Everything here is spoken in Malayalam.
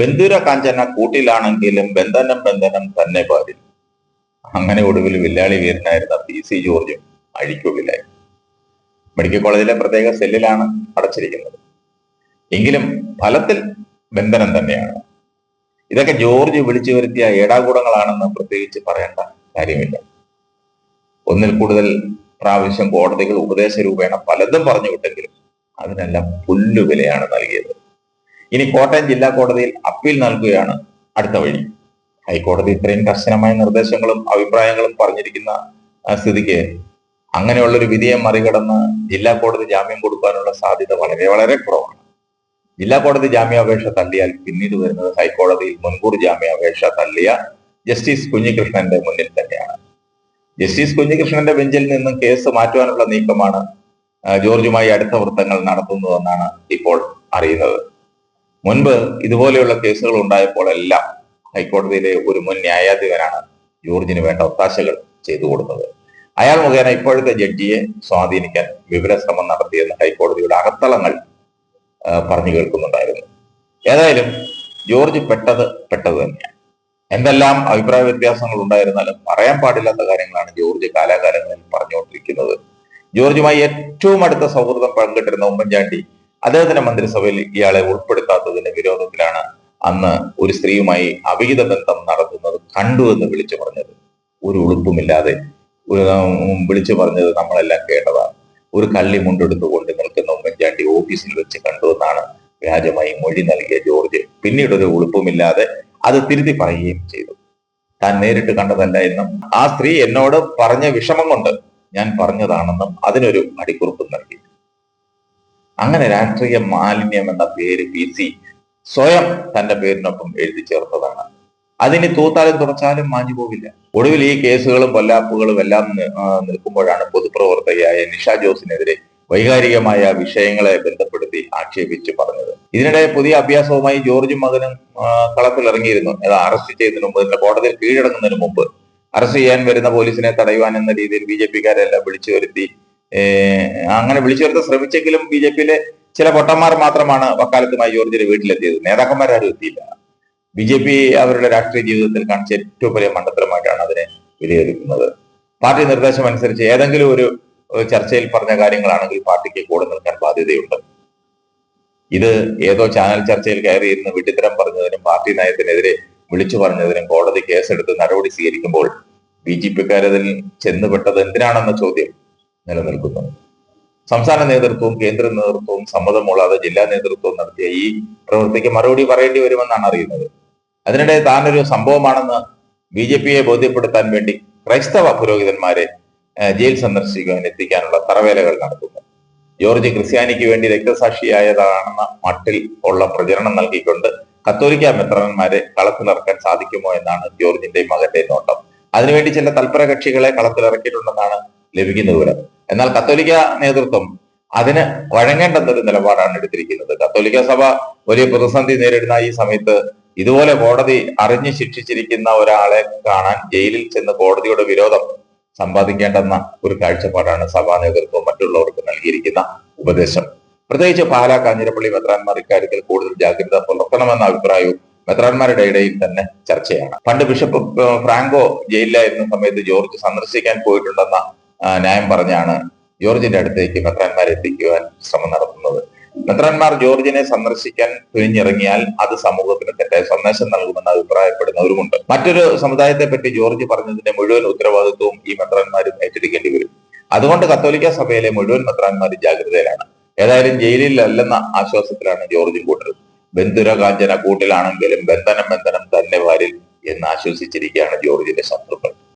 ബന്ധുര കാഞ്ചന കൂട്ടിലാണെങ്കിലും ബന്ധനം ബന്ധനം തന്നെ പാടില്ല. അങ്ങനെ ഒടുവിൽ വില്ലാളി വീരനായിരുന്ന പി സി ജോർജും അഴിക്കുള്ളിലായി. മെഡിക്കൽ കോളേജിലെ പ്രത്യേക സെല്ലിലാണ് അടച്ചിരിക്കുന്നത്. എങ്കിലും ഫലത്തിൽ ബന്ധനം തന്നെയാണ്. ഇതൊക്കെ ജോർജ് വിളിച്ചു വരുത്തിയ ഏടാകൂടങ്ങളാണെന്ന് പ്രത്യേകിച്ച് പറയേണ്ട കാര്യമില്ല. ഒന്നിൽ കൂടുതൽ പ്രാവശ്യം കോടതികൾ ഉപദേശ രൂപേണ പലതും പറഞ്ഞു വിട്ടെങ്കിലും അതിനെല്ലാം പുല്ലുവിലയാണ് നൽകിയത്. ഇനി കോട്ടയം ജില്ലാ കോടതിയിൽ അപ്പീൽ നൽകുകയാണ് അടുത്ത വഴി. ഹൈക്കോടതി ഇത്രയും കർശനമായ നിർദ്ദേശങ്ങളും അഭിപ്രായങ്ങളും പറഞ്ഞിരിക്കുന്ന സ്ഥിതിക്ക് അങ്ങനെയുള്ളൊരു വിധിയെ മറികടന്ന് ജില്ലാ കോടതി ജാമ്യം കൊടുക്കാനുള്ള സാധ്യത വളരെ വളരെ കുറവാണ്. ജില്ലാ കോടതി ജാമ്യാപേക്ഷ തള്ളിയാൽ പിന്നീട് വരുന്നത് ഹൈക്കോടതിയിൽ മുൻകൂർ ജാമ്യാപേക്ഷ തള്ളിയ ജസ്റ്റിസ് കുഞ്ഞികൃഷ്ണന്റെ മുന്നിൽ തന്നെയാണ്. ജസ്റ്റിസ് കുഞ്ഞികൃഷ്ണന്റെ ബെഞ്ചിൽ നിന്നും കേസ് മാറ്റുവാനുള്ള നീക്കമാണ് ജോർജുമായി അടുത്ത വൃത്തങ്ങൾ നടത്തുന്നതെന്നാണ് ഇപ്പോൾ അറിയുന്നത്. മുൻപ് ഇതുപോലെയുള്ള കേസുകൾ ഉണ്ടായപ്പോഴെല്ലാം ഹൈക്കോടതിയിലെ ഒരു മുൻ ന്യായാധിപനാണ് ജോർജിന് വേണ്ട ഒത്താശകൾ ചെയ്തു കൊടുത്തത്. അയാൾ മുഖേന ഇപ്പോഴത്തെ ജഡ്ജിയെ സ്വാധീനിക്കാൻ വിവരശ്രമം നടത്തിയെന്ന് ഹൈക്കോടതിയുടെ അകത്തളങ്ങൾ പറഞ്ഞു കേൾക്കുന്നുണ്ടായിരുന്നു. ഏതായാലും ജോർജ് പെട്ടത് പെട്ടത് തന്നെയാണ്. എന്തെല്ലാം അഭിപ്രായ വ്യത്യാസങ്ങൾ ഉണ്ടായിരുന്നാലും പറയാൻ പാടില്ലാത്ത കാര്യങ്ങളാണ് ജോർജ് കാലാകാലങ്ങളിൽ പറഞ്ഞുകൊണ്ടിരിക്കുന്നത്. ജോർജുമായി ഏറ്റവും അടുത്ത സൗഹൃദം പങ്കിട്ടിരുന്ന ഉമ്മൻചാണ്ടി അദ്ദേഹത്തിന്റെ മന്ത്രിസഭയിൽ ഇയാളെ ഉൾപ്പെടുത്താത്തതിന്റെ വിരോധത്തിലാണ് അന്ന് ഒരു സ്ത്രീയുമായി അവിഹിത ബന്ധം നടത്തുന്നത് കണ്ടു എന്ന് വിളിച്ചു പറഞ്ഞത്. ഒരു ഉളുപ്പുമില്ലാതെ വിളിച്ചു പറഞ്ഞത് നമ്മളെല്ലാം കേട്ടതാണ്. ഒരു കള്ളി മുണ്ടെടുത്തുകൊണ്ട് നിൽക്കുന്ന ഉമ്മൻചാണ്ടി ഓഫീസിൽ വെച്ച് കണ്ടുവെന്നാണ് വ്യാജമായി മൊഴി നൽകിയ ജോർജ്. പിന്നീട് ഒരു ഉളുപ്പുമില്ലാതെ അത് തിരുത്തി പറയുകയും ചെയ്തു. താൻ നേരിട്ട് കണ്ടതല്ല എന്നും ആ സ്ത്രീ എന്നോട് പറഞ്ഞ വിഷമം കൊണ്ട് ഞാൻ പറഞ്ഞതാണെന്നും അതിനൊരു അടിക്കുറിപ്പ് അങ്ങനെ രാഷ്ട്രീയ മാലിന്യം എന്ന പേര് പി സി സ്വയം തന്റെ പേരിനൊപ്പം എഴുതി ചേർത്തതാണ്. അതിനി തൂത്താലും തുറച്ചാലും മാഞ്ഞു പോകില്ല ഒടുവിൽ ഈ കേസുകളും കൊല്ലാപ്പുകളും എല്ലാം നിൽക്കുമ്പോഴാണ് പൊതുപ്രവർത്തകയായ നിഷ ജോസിനെതിരെ വൈകാരികമായ വിഷയങ്ങളെ ബന്ധപ്പെടുത്തി ആക്ഷേപിച്ച് പറഞ്ഞത്. ഇതിനിടെ പുതിയ അഭ്യാസവുമായി ജോർജ് മകനും കളത്തിലിറങ്ങിയിരുന്നു. അറസ്റ്റ് ചെയ്തതിനു മുമ്പ് ഇതിന്റെ കോടതിയിൽ കീഴടങ്ങുന്നതിന് മുമ്പ്. അറസ്റ്റ് ചെയ്യാൻ വരുന്ന പോലീസിനെ തടയുവാൻ എന്ന രീതിയിൽ ബി ജെ പിക്കാരെല്ലാം വിളിച്ചു വരുത്തി അങ്ങനെ വിളിച്ചു വരുത്താൻ ശ്രമിച്ചെങ്കിലും ബി ജെ പിയിലെ ചില പൊട്ടന്മാർ മാത്രമാണ് വക്കാലത്തുമായി ജോർജിന്റെ വീട്ടിലെത്തിയത്. നേതാക്കന്മാരാരും എത്തിയില്ല. ബി ജെ പി അവരുടെ രാഷ്ട്രീയ ജീവിതത്തിൽ കാണിച്ച ഏറ്റവും വലിയ മണ്ടത്തരമായിട്ടാണ് അതിനെ വിലയിരുത്തുന്നത്. പാർട്ടി നിർദ്ദേശം അനുസരിച്ച് ഏതെങ്കിലും ഒരു ചർച്ചയിൽ പറഞ്ഞ കാര്യങ്ങളാണെങ്കിൽ പാർട്ടിക്ക് കൂടെ നിൽക്കാൻ ബാധ്യതയുണ്ട്. ഇത് ഏതോ ചാനൽ ചർച്ചയിൽ കയറിയിരുന്ന് വിട്ടിത്തരം പറഞ്ഞതിനും പാർട്ടി നയത്തിനെതിരെ വിളിച്ചു പറഞ്ഞതിനും കോടതി കേസെടുത്ത് നടപടി സ്വീകരിക്കുമ്പോൾ ബി ജെ പിക്കാരതിൽ ചെന്നുപെട്ടത് എന്തിനാണെന്ന ചോദ്യം നിലനിൽക്കുന്നു. സംസ്ഥാന നേതൃത്വവും കേന്ദ്ര നേതൃത്വവും സമ്മതമൂളാതെ ജില്ലാ നേതൃത്വവും നടത്തിയ ഈ പ്രവൃത്തിക്ക് മറുപടി പറയേണ്ടി വരുമെന്നാണ് അറിയുന്നത്. അതിനിടെ താനൊരു സംഭവമാണെന്ന് ബി ജെ പിയെ ബോധ്യപ്പെടുത്താൻ വേണ്ടി ക്രൈസ്തവ പുരോഹിതന്മാരെ ജയിൽ സന്ദർശിക്കാൻ എത്തിക്കാനുള്ള തറവേലകൾ നടത്തുന്നു. ജോർജ് ക്രിസ്ത്യാനിക്ക് വേണ്ടി രക്തസാക്ഷിയായതാണെന്ന മട്ടിൽ ഉള്ള പ്രചരണം നൽകിക്കൊണ്ട് കത്തോലിക്ക മെത്രാന്മാരെ കളത്തിലിറക്കാൻ സാധിക്കുമോ എന്നാണ് ജോർജിന്റെയും മകന്റെയും നോട്ടം. അതിനുവേണ്ടി ചില തൽപര കക്ഷികളെ കളത്തിലിറക്കിയിട്ടുണ്ടെന്നാണ് ലഭിക്കുന്ന വിവരം. എന്നാൽ കത്തോലിക്ക നേതൃത്വം അതിന് വഴങ്ങേണ്ടെന്നൊരു നിലപാടാണ് എടുത്തിരിക്കുന്നത്. കത്തോലിക്ക സഭ വലിയ പ്രതിസന്ധി നേരിടുന്ന ഈ സമയത്ത് ഇതുപോലെ കോടതി അറിഞ്ഞു ശിക്ഷിച്ചിരിക്കുന്ന ഒരാളെ കാണാൻ ജയിലിൽ ചെന്ന് കോടതിയുടെ വിരോധം സമ്പാദിക്കേണ്ടെന്ന ഒരു കാഴ്ചപ്പാടാണ് സഭാ നേതൃത്വം മറ്റുള്ളവർക്ക് നൽകിയിരിക്കുന്ന ഉപദേശം. പ്രത്യേകിച്ച് പാലാ കാഞ്ഞിരപ്പള്ളി മെത്രാന്മാർ ഇക്കാര്യത്തിൽ കൂടുതൽ ജാഗ്രത പുലർത്തണമെന്ന അഭിപ്രായവും മെത്രാന്മാരുടെ ഇടയിൽ തന്നെ ചർച്ചയാണ്. പണ്ട് ബിഷപ്പ് ഫ്രാങ്കോ ജയിലിലായിരുന്ന സമയത്ത് ജോർജ് സന്ദർശിക്കാൻ പോയിട്ടുണ്ടെന്ന ന്യായം പറഞ്ഞാണ് ജോർജിന്റെ അടുത്തേക്ക് മെത്രാന്മാരെ എത്തിക്കുവാൻ ശ്രമം നടത്തുന്നത്. മെത്രാന്മാർ ജോർജിനെ സന്ദർശിക്കാൻ തുനിഞ്ഞിറങ്ങിയാൽ അത് സമൂഹത്തിന് തെറ്റായ സന്ദേശം നൽകുമെന്ന് അഭിപ്രായപ്പെടുന്നവരുമുണ്ട്. മറ്റൊരു സമുദായത്തെ പറ്റി ജോർജ് പറഞ്ഞതിന്റെ മുഴുവൻ ഉത്തരവാദിത്വവും ഈ മെത്രാന്മാരും ഏറ്റെടുക്കേണ്ടി വരും. അതുകൊണ്ട് കത്തോലിക്ക സഭയിലെ മുഴുവൻ മെത്രാന്മാരും ജാഗ്രതയിലാണ്. ഏതായാലും ജയിലിൽ അല്ലെന്ന ആശ്വാസത്തിലാണ് ജോർജും കൂട്ടർ ബന്ധുര കാഞ്ചന കൂട്ടിലാണെങ്കിലും ബന്ധനം ബന്ധനം തന്നെ വാരിൽ എന്ന് ആശ്വസിച്ചിരിക്കുകയാണ് ജോർജിന്റെ ശത്രുക്കൾ.